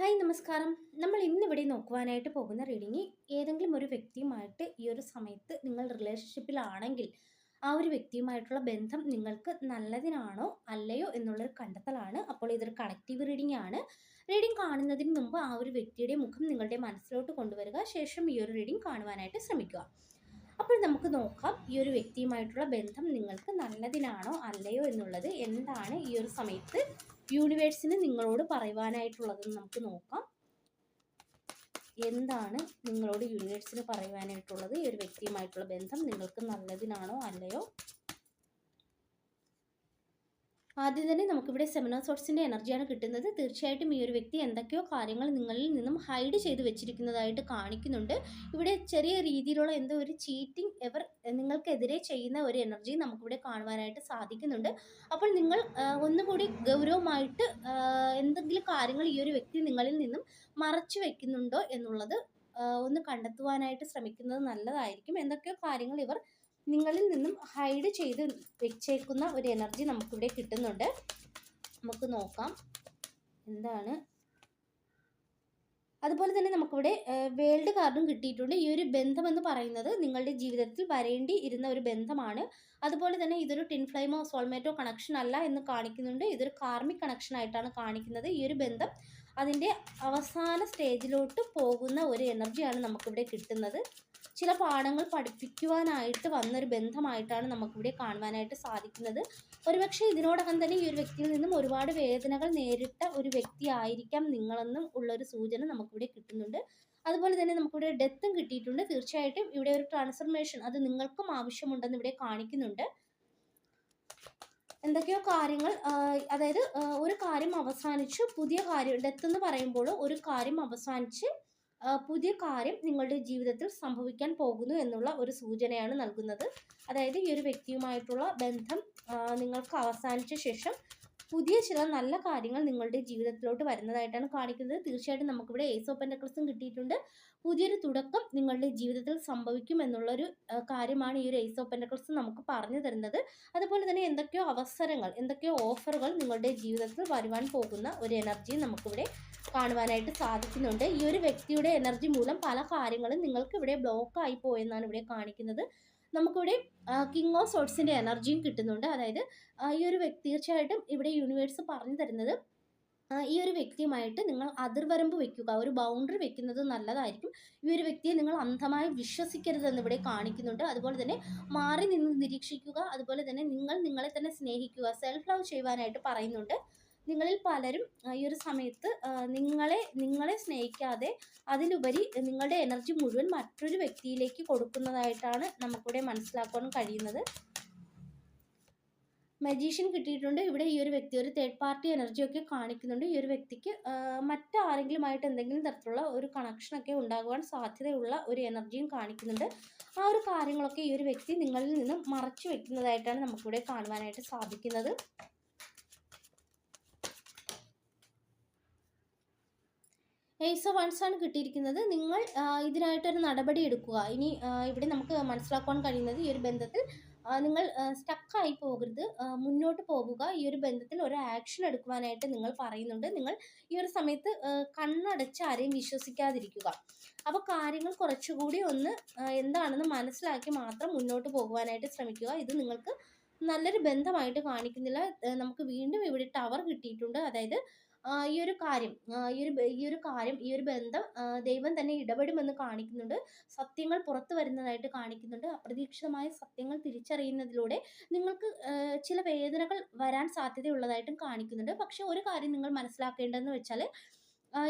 Hi നമസ്കാരം. നമ്മൾ ഇന്നിവിടെ നോക്കുവാനായിട്ട് പോകുന്ന റീഡിങ് ഏതെങ്കിലും ഒരു വ്യക്തിയുമായിട്ട് ഈ ഒരു സമയത്ത് നിങ്ങൾ റിലേഷൻഷിപ്പിലാണെങ്കിൽ ആ ഒരു വ്യക്തിയുമായിട്ടുള്ള ബന്ധം നിങ്ങൾക്ക് നല്ലതിനാണോ അല്ലയോ എന്നുള്ളൊരു കണ്ടെത്തലാണ്. അപ്പോൾ ഇതൊരു കണക്റ്റീവ് റീഡിംഗ് ആണ്. റീഡിംഗ് കാണുന്നതിന് മുമ്പ് ആ ഒരു വ്യക്തിയുടെ മുഖം നിങ്ങളുടെ മനസ്സിലോട്ട് കൊണ്ടുവരിക ശേഷം ഈ ഒരു റീഡിംഗ് കാണുവാനായിട്ട് ശ്രമിക്കുക. അപ്പോൾ നമുക്ക് നോക്കാം ഈ ഒരു വ്യക്തിയുമായിട്ടുള്ള ബന്ധം നിങ്ങൾക്ക് നല്ലതിനാണോ അല്ലയോ എന്നുള്ളത്. എന്താണ് ഈ ഒരു സമയത്ത് യൂണിവേഴ്സിന് നിങ്ങളോട് പറയുവാനായിട്ടുള്ളത് നമുക്ക് നോക്കാം. എന്താണ് നിങ്ങളോട് യൂണിവേഴ്സിന് പറയുവാനായിട്ടുള്ളത്? ഈ ഒരു വ്യക്തിയുമായിട്ടുള്ള ബന്ധം നിങ്ങൾക്ക് നല്ലതിനാണോ അല്ലയോ? ആദ്യം തന്നെ നമുക്കിവിടെ സെമിനാർ സോട്സിന്റെ എനർജിയാണ് കിട്ടുന്നത്. തീർച്ചയായിട്ടും ഈ ഒരു വ്യക്തി എന്തൊക്കെയോ കാര്യങ്ങൾ നിങ്ങളിൽ നിന്നും ഹൈഡ് ചെയ്ത് വെച്ചിരിക്കുന്നതായിട്ട് കാണിക്കുന്നുണ്ട്. ഇവിടെ ചെറിയ രീതിയിലുള്ള എന്തോ ഒരു ചീറ്റിംഗ് എവർ നിങ്ങൾക്കെതിരെ ചെയ്യുന്ന ഒരു എനർജി നമുക്കിവിടെ കാണുവാനായിട്ട് സാധിക്കുന്നുണ്ട്. അപ്പോൾ നിങ്ങൾ ഒന്നുകൂടി ഗൗരവമായിട്ട് എന്തെങ്കിലും കാര്യങ്ങൾ ഈ ഒരു വ്യക്തി നിങ്ങളിൽ നിന്നും മറച്ചു വെക്കുന്നുണ്ടോ എന്നുള്ളത് ഒന്ന് കണ്ടെത്തുവാനായിട്ട് ശ്രമിക്കുന്നത് നല്ലതായിരിക്കും. എന്തൊക്കെയോ കാര്യങ്ങൾ ഇവർ നിങ്ങളിൽ നിന്നും ഹൈഡ് ചെയ്ത് വെച്ചേക്കുന്ന ഒരു എനർജി നമുക്കിവിടെ കിട്ടുന്നുണ്ട്. നമുക്ക് നോക്കാം. എന്താണ്? അതുപോലെ തന്നെ നമുക്കിവിടെ വേൾഡ് കാർഡും കിട്ടിയിട്ടുണ്ട്. ഈ ഒരു ബന്ധം എന്ന് പറയുന്നത് നിങ്ങളുടെ ജീവിതത്തിൽ വരേണ്ടി ഇരുന്ന ഒരു ബന്ധമാണ്. അതുപോലെ തന്നെ ഇതൊരു ടിൻ ഫ്ലൈമോ സോൾമേറ്റോ കണക്ഷൻ അല്ല എന്ന് കാണിക്കുന്നുണ്ട്. ഇതൊരു കാർമിക് കണക്ഷൻ ആയിട്ടാണ് കാണിക്കുന്നത് ഈ ഒരു ബന്ധം. അതിന്റെ അവസാന സ്റ്റേജിലോട്ട് പോകുന്ന ഒരു എനർജിയാണ് നമുക്കിവിടെ കിട്ടുന്നത്. ചില പാഠങ്ങൾ പഠിപ്പിക്കുവാനായിട്ട് വന്നൊരു ബന്ധമായിട്ടാണ് നമുക്കിവിടെ കാണുവാനായിട്ട് സാധിക്കുന്നത്. ഒരുപക്ഷെ ഇതിനോടകം തന്നെ ഈ ഒരു വ്യക്തിയിൽ നിന്നും ഒരുപാട് വേദനകൾ നേരിട്ട ഒരു വ്യക്തി ആയിരിക്കാം നിങ്ങളെന്നും ഉള്ളൊരു സൂചന നമുക്കിവിടെ കിട്ടുന്നുണ്ട്. അതുപോലെ തന്നെ നമുക്കിവിടെ ഡെത്തും കിട്ടിയിട്ടുണ്ട്. തീർച്ചയായിട്ടും ഇവിടെ ഒരു ട്രാൻസ്ഫർമേഷൻ അത് നിങ്ങൾക്കും ആവശ്യമുണ്ടെന്ന് ഇവിടെ കാണിക്കുന്നുണ്ട്. എന്തൊക്കെയോ കാര്യങ്ങൾ അതായത് ഒരു കാര്യം അവസാനിച്ച് പുതിയ കാര്യം ഡെത്ത് എന്ന് പറയുമ്പോൾ ഒരു കാര്യം അവസാനിച്ച് പുതിയ കാര്യം നിങ്ങളുടെ ജീവിതത്തിൽ സംഭവിക്കാൻ പോകുന്നു എന്നുള്ള ഒരു സൂചനയാണ് നൽകുന്നത്. അതായത് ഈ ഒരു വ്യക്തിയുമായിട്ടുള്ള ബന്ധം നിങ്ങൾക്ക് അവസാനിച്ച ശേഷം പുതിയ ചില നല്ല കാര്യങ്ങൾ നിങ്ങളുടെ ജീവിതത്തിലോട്ട് വരുന്നതായിട്ടാണ് കാണിക്കുന്നത്. തീർച്ചയായിട്ടും നമുക്കിവിടെ ഏസ് ഓഫ് പെൻഡക്കിൾസും കിട്ടിയിട്ടുണ്ട്. പുതിയൊരു തുടക്കം നിങ്ങളുടെ ജീവിതത്തിൽ സംഭവിക്കും എന്നുള്ളൊരു കാര്യമാണ് ഈ ഒരു ഏസ് ഓഫ് നമുക്ക് പറഞ്ഞു തരുന്നത്. അതുപോലെ തന്നെ എന്തൊക്കെയോ അവസരങ്ങൾ എന്തൊക്കെയോ ഓഫറുകൾ നിങ്ങളുടെ ജീവിതത്തിൽ വരുവാൻ പോകുന്ന ഒരു എനർജി നമുക്കിവിടെ കാണുവാനായിട്ട് സാധിക്കുന്നുണ്ട്. ഈ ഒരു വ്യക്തിയുടെ എനർജി മൂലം പല കാര്യങ്ങളും നിങ്ങൾക്ക് ഇവിടെ ബ്ലോക്ക് ആയി പോയെന്നാണ് ഇവിടെ കാണിക്കുന്നത്. നമുക്കിവിടെ കിങ് ഓഫ് സോട്സിന്റെ എനർജിയും കിട്ടുന്നുണ്ട്. അതായത് ഈ ഒരു വ്യക്തി തീർച്ചയായിട്ടും ഇവിടെ യൂണിവേഴ്സ് പറഞ്ഞു തരുന്നത് ഈ ഒരു വ്യക്തിയുമായിട്ട് നിങ്ങൾ അതിർവരമ്പ് വെക്കുക. ഒരു ബൗണ്ടറി വെക്കുന്നത് നല്ലതായിരിക്കും. ഈ ഒരു വ്യക്തിയെ നിങ്ങൾ അന്ധമായി വിശ്വസിക്കരുതെന്ന് ഇവിടെ കാണിക്കുന്നുണ്ട്. അതുപോലെ തന്നെ മാറി നിന്ന് നിരീക്ഷിക്കുക അതുപോലെ തന്നെ നിങ്ങൾ നിങ്ങളെ തന്നെ സ്നേഹിക്കുക സെൽഫ് ലവ് ചെയ്യുവാനായിട്ട് പറയുന്നുണ്ട്. നിങ്ങളിൽ പലരും ഈ ഒരു സമയത്ത് നിങ്ങളെ നിങ്ങളെ സ്നേഹിക്കാതെ അതിലുപരി നിങ്ങളുടെ എനർജി മുഴുവൻ മറ്റൊരു വ്യക്തിയിലേക്ക് കൊടുക്കുന്നതായിട്ടാണ് നമുക്കിവിടെ മനസ്സിലാക്കാൻ കഴിയുന്നത്. മജീഷ്യൻ കിട്ടിയിട്ടുണ്ട്. ഇവിടെ ഈ ഒരു വ്യക്തി ഒരു തേർഡ് പാർട്ടി എനർജിയൊക്കെ കാണിക്കുന്നുണ്ട്. ഈ ഒരു വ്യക്തിക്ക് മറ്റാരെങ്കിലും മറ്റാരെങ്കിലുമായിട്ട് എന്തെങ്കിലും തരത്തിലുള്ള ഒരു കണക്ഷനൊക്കെ ഉണ്ടാകുവാൻ സാധ്യതയുള്ള ഒരു എനർജിയും കാണിക്കുന്നുണ്ട്. ആ ഒരു കാര്യങ്ങളൊക്കെ ഈ ഒരു വ്യക്തി നിങ്ങളിൽ നിന്നും മറച്ചു വെക്കുന്നതായിട്ടാണ് നമുക്കിവിടെ കാണുവാനായിട്ട് സാധിക്കുന്നത്. ഏസ് ഓഫ് വൺസ് ആണ് കിട്ടിയിരിക്കുന്നത്. നിങ്ങൾ ഇതിനായിട്ടൊരു നടപടി എടുക്കുക. ഇനി ഇവിടെ നമുക്ക് മനസ്സിലാക്കാൻ കഴിയുന്നത് ഈ ഒരു ബന്ധത്തിൽ നിങ്ങൾ സ്റ്റക്കായി പോകരുത്. മുന്നോട്ട് പോകുക. ഈ ഒരു ബന്ധത്തിൽ ഒരു ആക്ഷൻ എടുക്കുവാനായിട്ട് നിങ്ങൾ പറയുന്നുണ്ട്. നിങ്ങൾ ഈ ഒരു സമയത്ത് കണ്ണടച്ച് ആരെയും വിശ്വസിക്കാതിരിക്കുക. അപ്പോൾ കാര്യങ്ങൾ കുറച്ചുകൂടി ഒന്ന് എന്താണെന്ന് മനസ്സിലാക്കി മാത്രം മുന്നോട്ട് പോകുവാനായിട്ട് ശ്രമിക്കുക. ഇത് നിങ്ങൾക്ക് നല്ലൊരു ബന്ധമായിട്ട് കാണിക്കുന്നില്ല. നമുക്ക് വീണ്ടും ഇവിടെ ടവർ കിട്ടിയിട്ടുണ്ട്. അതായത് ഈ ഒരു കാര്യം ഈ ഒരു ഈ ഒരു കാര്യം ഈ ഒരു ബന്ധം ദൈവം തന്നെ ഇടപെടുമെന്ന് കാണിക്കുന്നുണ്ട്. സത്യങ്ങൾ പുറത്തു വരുന്നതായിട്ട് കാണിക്കുന്നുണ്ട്. അപ്രതീക്ഷിതമായ സത്യങ്ങൾ തിരിച്ചറിയുന്നതിലൂടെ നിങ്ങൾക്ക് ചില വേദനകൾ വരാൻ സാധ്യതയുള്ളതായിട്ടും കാണിക്കുന്നുണ്ട്. പക്ഷെ ഒരു കാര്യം നിങ്ങൾ മനസ്സിലാക്കേണ്ടതെന്ന് വെച്ചാൽ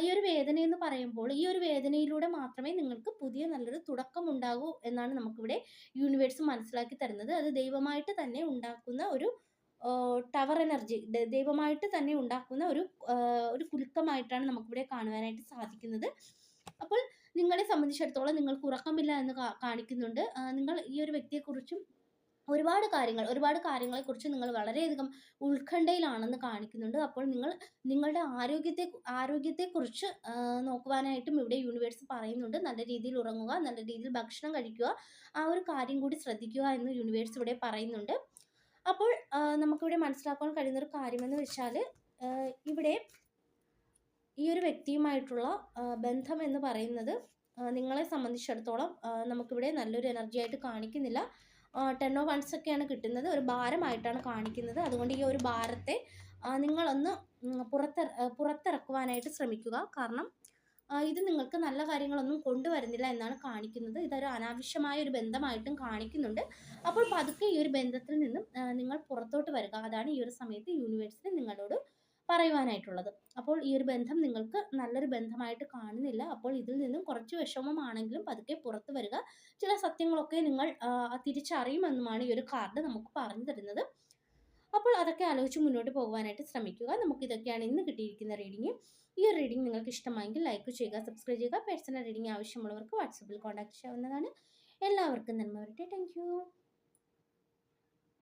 ഈ ഒരു വേദന എന്ന് പറയുമ്പോൾ ഈ ഒരു വേദനയിലൂടെ മാത്രമേ നിങ്ങൾക്ക് പുതിയ നല്ലൊരു തുടക്കം ഉണ്ടാകൂ എന്നാണ് നമുക്കിവിടെ യൂണിവേഴ്സ് മനസ്സിലാക്കി തരുന്നത്. അത് ദൈവമായിട്ട് തന്നെ ഉണ്ടാക്കുന്ന ഒരു ടവർ എനർജി ദൈവമായിട്ട് തന്നെ ഉണ്ടാക്കുന്ന ഒരു ഒരു കുലുക്കമായിട്ടാണ് നമുക്കിവിടെ കാണുവാനായിട്ട് സാധിക്കുന്നത്. അപ്പോൾ നിങ്ങളെ സംബന്ധിച്ചിടത്തോളം നിങ്ങൾക്ക് ഉറക്കമില്ല എന്ന് കാണിക്കുന്നുണ്ട്. നിങ്ങൾ ഈ ഒരു വ്യക്തിയെക്കുറിച്ചും ഒരുപാട് കാര്യങ്ങൾ ഒരുപാട് കാര്യങ്ങളെക്കുറിച്ച് നിങ്ങൾ വളരെയധികം ഉത്കണ്ഠയിലാണെന്ന് കാണിക്കുന്നുണ്ട്. അപ്പോൾ നിങ്ങൾ നിങ്ങളുടെ ആരോഗ്യത്തെ ആരോഗ്യത്തെക്കുറിച്ച് കുറിച്ച് നോക്കുവാനായിട്ടും ഇവിടെ യൂണിവേഴ്സ് പറയുന്നുണ്ട്. നല്ല രീതിയിൽ ഉറങ്ങുക നല്ല രീതിയിൽ ഭക്ഷണം കഴിക്കുക ആ ഒരു കാര്യം കൂടി ശ്രദ്ധിക്കുക എന്ന് യൂണിവേഴ്സ് ഇവിടെ പറയുന്നുണ്ട്. അപ്പോൾ നമുക്കിവിടെ മനസ്സിലാക്കാൻ കഴിയുന്നൊരു കാര്യമെന്ന് വെച്ചാൽ ഇവിടെ ഈ ഒരു വ്യക്തിയുമായിട്ടുള്ള ബന്ധം എന്ന് പറയുന്നത് നിങ്ങളെ സംബന്ധിച്ചിടത്തോളം നമുക്കിവിടെ നല്ലൊരു എനർജി ആയിട്ട് കാണിക്കുന്നില്ല. ടെൻ ഓ വൺസ് ഒക്കെയാണ് കിട്ടുന്നത്. ഒരു ഭാരമായിട്ടാണ് കാണിക്കുന്നത്. അതുകൊണ്ട് ഈ ഒരു ഭാരത്തെ നിങ്ങളൊന്ന് പുറത്തെ പുറത്ത് പുറത്തിറക്കുവാനായിട്ട് ശ്രമിക്കുക. കാരണം ഇത് നിങ്ങൾക്ക് നല്ല കാര്യങ്ങളൊന്നും കൊണ്ടുവരുന്നില്ല എന്നാണ് കാണിക്കുന്നത്. ഇതൊരു അനാവശ്യമായ ഒരു ബന്ധമായിട്ടും കാണിക്കുന്നുണ്ട്. അപ്പോൾ പതുക്കെ ഈ ഒരു ബന്ധത്തിൽ നിന്നും നിങ്ങൾ പുറത്തോട്ട് വരിക. അതാണ് ഈ ഒരു സമയത്ത് യൂണിവേഴ്സിന് നിങ്ങളോട് പറയുവാനായിട്ടുള്ളത്. അപ്പോൾ ഈ ഒരു ബന്ധം നിങ്ങൾക്ക് നല്ലൊരു ബന്ധമായിട്ട് കാണുന്നില്ല. അപ്പോൾ ഇതിൽ നിന്നും കുറച്ച് വിഷമമാണെങ്കിലും പതുക്കെ പുറത്തു വരിക. ചില സത്യങ്ങളൊക്കെ നിങ്ങൾ തിരിച്ചറിയുമെന്നുമാണ് ഈ ഒരു കാർഡ് നമുക്ക് പറഞ്ഞു തരുന്നത്. അപ്പോൾ അതൊക്കെ ആലോചിച്ച് മുന്നോട്ട് പോകുവാനായിട്ട് ശ്രമിക്കുക. നമുക്ക് ഇതൊക്കെയാണ് ഇന്ന് കിട്ടിയിരിക്കുന്ന റീഡിങ് ഈ റീഡിംഗ് നിങ്ങൾക്ക് ഇഷ്ടമായെങ്കിൽ ലൈക്ക് ചെയ്യുക സബ്സ്ക്രൈബ് ചെയ്യുക. പേഴ്സണൽ റീഡിങ് ആവശ്യമുള്ളവർക്ക് വാട്സപ്പിൽ കോൺടാക്ട് ചെയ്യാവുന്നതാണ്. എല്ലാവർക്കും നന്മ വരട്ടെ. താങ്ക്